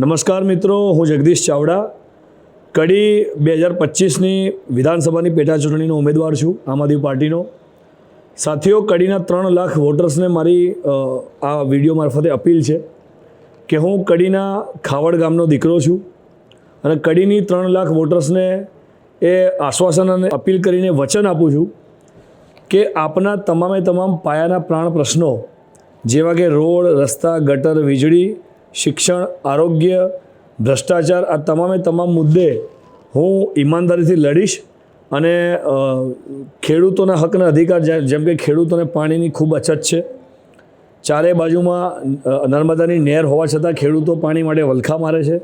નમસ્કાર મિત્રો, હું જગદીશ ચાવડા. કડી બે હજાર પચીસની વિધાનસભાની પેટાચૂંટણીનો ઉમેદવાર છું, આમ આદમી પાર્ટીનો. સાથીઓ, કડીના ત્રણ લાખ વોટર્સને મારી આ વીડિયો મારફતે અપીલ છે કે હું કડીના ખાવડ ગામનો દીકરો છું અને કડીની ત્રણ લાખ વોટર્સને એ આશ્વાસન અને અપીલ કરીને વચન આપું છું કે આપના તમામે તમામ પાયાના પ્રાણ પ્રશ્નો, જેવા કે રોડ, રસ્તા, ગટર, વીજળી શિક્ષણ, આરોગ્ય, ભ્રષ્ટાચાર આ તમામે તમામ મુદ્દે હું ઈમાનદારીથી લડીશ અને ખેડૂતોના હકના અધિકાર જેમ કે ખેડૂતોને પાણીની ખૂબ અછત છે. ચારે બાજુમાં નર્મદાની નહેર હોવા છતાં ખેડૂતો પાણી માટે વલખા મારે છે.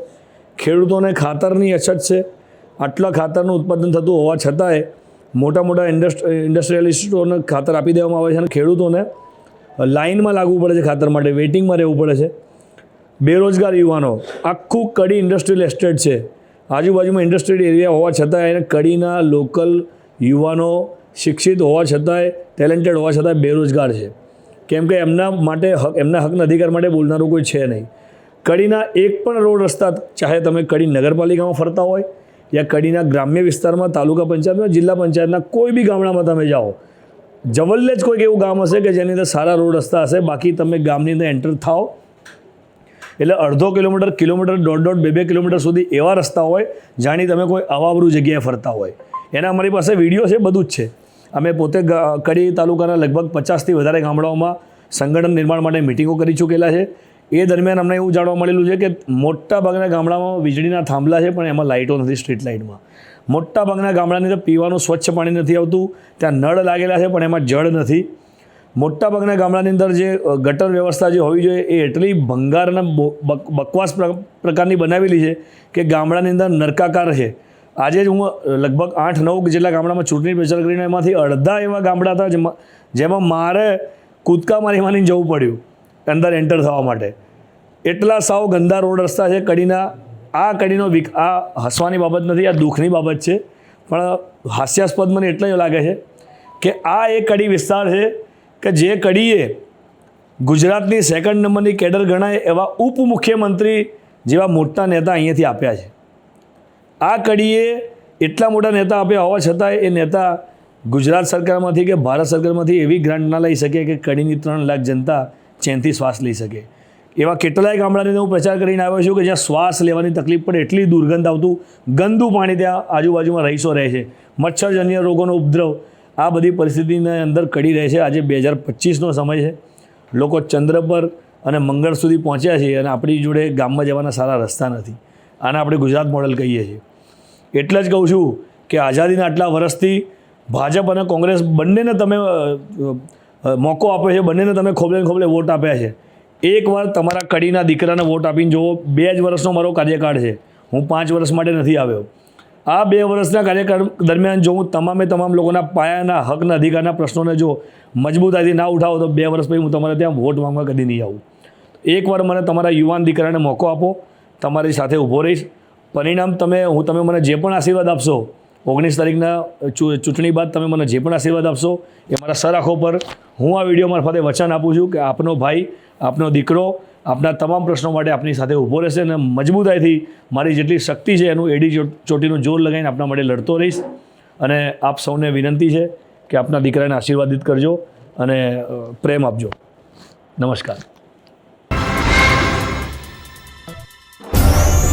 ખેડૂતોને ખાતરની અછત છે. આટલા ખાતરનું ઉત્પાદન થતું હોવા છતાંય મોટા મોટા ઇન્ડસ્ટ, ઇન્ડસ્ટ્રીયલિસ્ટોને ખાતર આપી દેવામાં આવે છે અને ખેડૂતોને લાઇનમાં લાગવું પડે છે ખાતર માટે, વેઇટિંગમાં રહેવું પડે છે. બેરોજગાર યુવાનો. આખું કડી ઇન્ડસ્ટ્રીયલ એસ્ટેટ છે. આજુબાજુમાં ઇન્ડસ્ટ્રીયલ એરિયા હોવા છતાં એને કડીના લોકલ યુવાનો શિક્ષિત હોવા છતાંય ટેલેન્ટેડ હોવા છતાંય બેરોજગાર છે. કેમ કે એમના માટે હક, એમના હકના અધિકાર માટે બોલનારું કોઈ છે નહીં. કડીના એક પણ રોડ રસ્તા, ચાહે તમે કડી નગરપાલિકામાં ફરતા હોય, યા કડીના ગ્રામ્ય વિસ્તારમાં, તાલુકા પંચાયતમાં, જિલ્લા પંચાયતના કોઈ બી ગામડામાં તમે જાઓ, જવલ્લે જ કોઈક એવું ગામ હશે કે જેની અંદર સારા રોડ રસ્તા હશે, બાકી તમે ગામની અંદર એન્ટર થાઓ એટલે અડધો કિલોમીટર કિલોમીટર, દોઢ દોઢ, બે બે કિલોમીટર સુધી એવા રસ્તા હોય જાણી તમે કોઈ અવાવરું જગ્યાએ ફરતા હોય. એના અમારી પાસે વીડિયો છે, બધું જ છે. અમે પોતે કડી તાલુકાના લગભગ પચાસથી વધારે ગામડાઓમાં સંગઠન નિર્માણ માટે મિટિંગો કરી ચૂકેલા છે. એ દરમિયાન અમને એવું જાણવા મળેલું છે કે મોટા ભાગના ગામડામાં વીજળીના થાંભલા છે, પણ એમાં લાઇટો નથી સ્ટ્રીટ લાઇટમાં. મોટા ભાગના ગામડાની અંદર પીવાનું સ્વચ્છ પાણી નથી આવતું, ત્યાં નળ લાગેલા છે, પણ એમાં જળ નથી. મોટાભાગના ગામડાની અંદર જે ગટર વ્યવસ્થા જે હોવી જોઈએ એ એટલી ભંગાર અને બો- બકવાસ પ્ર- પ્રકારની બનાવેલી છે કે ગામડાની અંદર નરકાકાર છે આજે જ હું લગભગ આઠ નવ જેટલા ગામડામાં ચૂંટણી પ્રચાર કરીને એમાંથી અડધા એવા ગામડા હતા જેમાં જેમાં મારે કૂદકા મારી મારીને જવું પડ્યું, અંદર એન્ટર થવા માટે. એટલા સાવ ગંદા રોડ રસ્તા છે, કડીના, આ કડીનો વિક, આ હસવાની બાબત નથી, આ દુઃખની બાબત છે. પણ હાસ્યાસ્પદ મને એટલે લાગે છે કે આ એ કડી વિસ્તાર છે કે જે કડીએ ગુજરાતની સેકન્ડ નંબરની કેડર ગણાય એવા ઉપમુખ્યમંત્રી જેવા મોટા નેતા અહીંયાથી આપ્યા છે. આ કડીએ એટલા મોટા નેતા આપ્યા હોવા છતાંય એ નેતા ગુજરાત સરકારમાંથી કે ભારત સરકારમાંથી એવી ગ્રાન્ટ ના લઈ શકે કે કડીની ત્રણ લાખ જનતા ચેનથી શ્વાસ લઈ શકે. એવા કેટલાય ગામડાની હું પ્રચાર કરીને આવ્યો છું કે જ્યાં શ્વાસ લેવાની તકલીફ પડે એટલી દુર્ગંધ આવતું, ગંદુ પાણી ત્યાં આજુબાજુમાં રહીશો રહે છે. મચ્છરજન્ય રોગોનો ઉપદ્રવ આ બધી પરિસ્થિતિને અંદર કડી રહે છે. આજે બે હજાર પચીસનો સમય છે. લોકો ચંદ્ર પર અને મંગળ સુધી પહોંચ્યા છે અને આપણી જોડે ગામમાં જવાના સારા રસ્તા નથી. આને આપણે ગુજરાત મોડલ કહીએ છીએ. એટલે જ કહું છું કે આઝાદીના આટલા વર્ષથી ભાજપ અને કોંગ્રેસ બંનેને તમે મોકો આપ્યો છે. બંનેને તમે ખોબલે ખોબલે વોટ આપ્યા છે. એકવાર તમારા કડીના દીકરાને વોટ આપીને જુઓ. બે જ વર્ષનો મારો કાર્યકાળ છે. હું પાંચ વર્ષ માટે નથી આવ્યો. આ બે વર્ષના કાર્યક્રમ દરમિયાન જો હું તમામે તમામ લોકોના પાયાના, હકના, અધિકારના પ્રશ્નોને જો મજબૂતાઈથી ના ઉઠાવો, તો બે વર્ષ પછી હું તમારે ત્યાં વોટ માંગવા કદી નહીં આવું. એકવાર મને તમારા યુવાન દીકરાને મોકો આપો, તમારી સાથે ઊભો રહીશ. પરિણામ તમે, હું તમે મને જે પણ આશીર્વાદ આપશો, ઓગણીસ તારીખના ચૂંટણી બાદ તમે મને જે પણ આશીર્વાદ આપશો, એ મારા સરાખો પર હું આ વીડિયો મારફતે વચન આપું છું કે આપનો ભાઈ, આપનો દીકરો આપના તમામ પ્રશ્નો માટે આપની સાથે ઊભો રહેશે અને મજબૂતાઈથી મારી જેટલી શક્તિ છે એનું એડી ચોટીનું જોર લગાવીને આપના માટે લડતો રહીશ. અને આપ સૌને વિનંતી છે કે આપના દીકરાને આશીર્વાદિત કરજો અને પ્રેમ આપજો. નમસ્કાર.